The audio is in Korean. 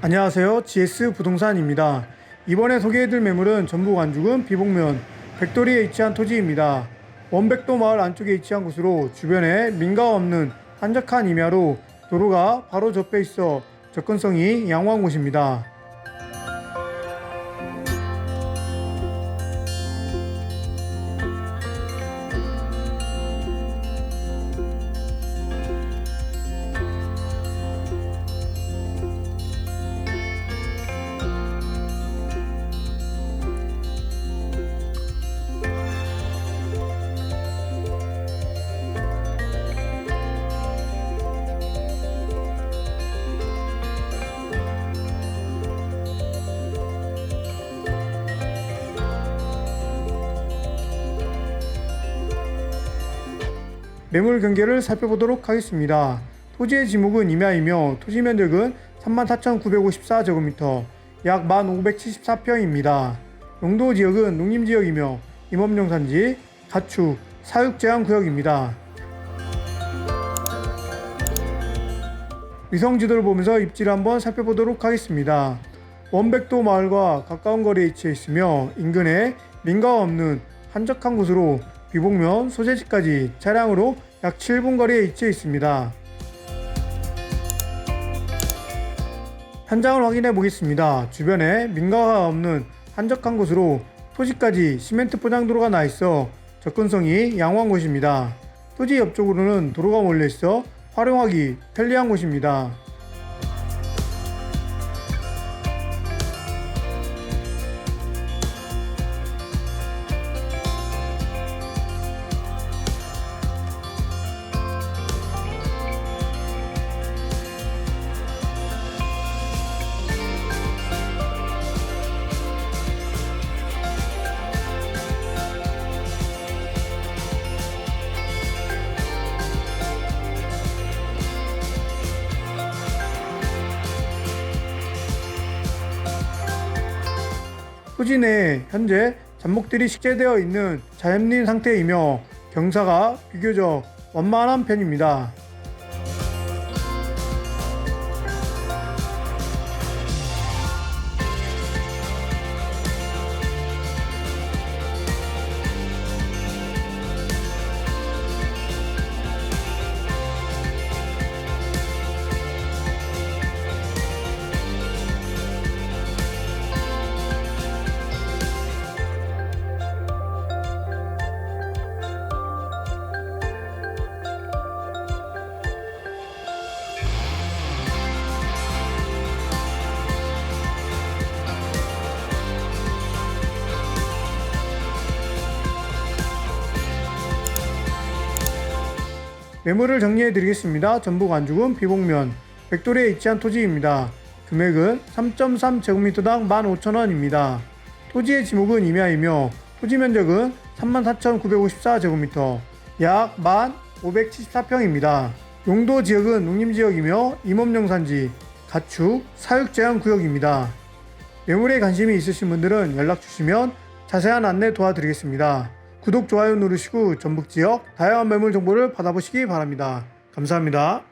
안녕하세요. GS 부동산입니다. 이번에 소개해드릴 매물은 전북 안죽은 비봉면 백도리에 위치한 토지입니다. 원백도 마을 안쪽에 위치한 곳으로 주변에 민가가 없는 한적한 임야로 도로가 바로 접해 있어 접근성이 양호한 곳입니다. 매물 경계를 살펴보도록 하겠습니다. 토지의 지목은 임야이며 토지 면적은 34,954제곱미터, 약 1,574평입니다. 용도 지역은 농림 지역이며 임업용산지, 가축, 사육 제한 구역입니다. 위성 지도를 보면서 입지를 한번 살펴보도록 하겠습니다. 원백도 마을과 가까운 거리에 위치해 있으며 인근에 민가가 없는 한적한 곳으로 비봉면 소재지까지 차량으로 약 7분 거리에 위치해 있습니다. 현장을 확인해 보겠습니다. 주변에 민가가 없는 한적한 곳으로 토지까지 시멘트 포장 도로가 나 있어 접근성이 양호한 곳입니다. 토지 옆쪽으로는 도로가 몰려 있어 활용하기 편리한 곳입니다. 내에 현재 잡목들이 식재되어 있는 자연린 상태이며 경사가 비교적 완만한 편입니다. 매물을 정리해 드리겠습니다. 전북 안죽은 비봉면 백돌에 위치한 토지입니다. 금액은 3.3제곱미터당 15,000원입니다. 토지의 지목은 임야이며 토지 면적은 34,954제곱미터, 약 1,574평입니다. 용도 지역은 농림지역이며 임업용산지, 가축, 사육제한구역입니다. 매물에 관심이 있으신 분들은 연락 주시면 자세한 안내 도와드리겠습니다. 구독, 좋아요 누르시고 전북 지역 다양한 매물 정보를 받아보시기 바랍니다. 감사합니다.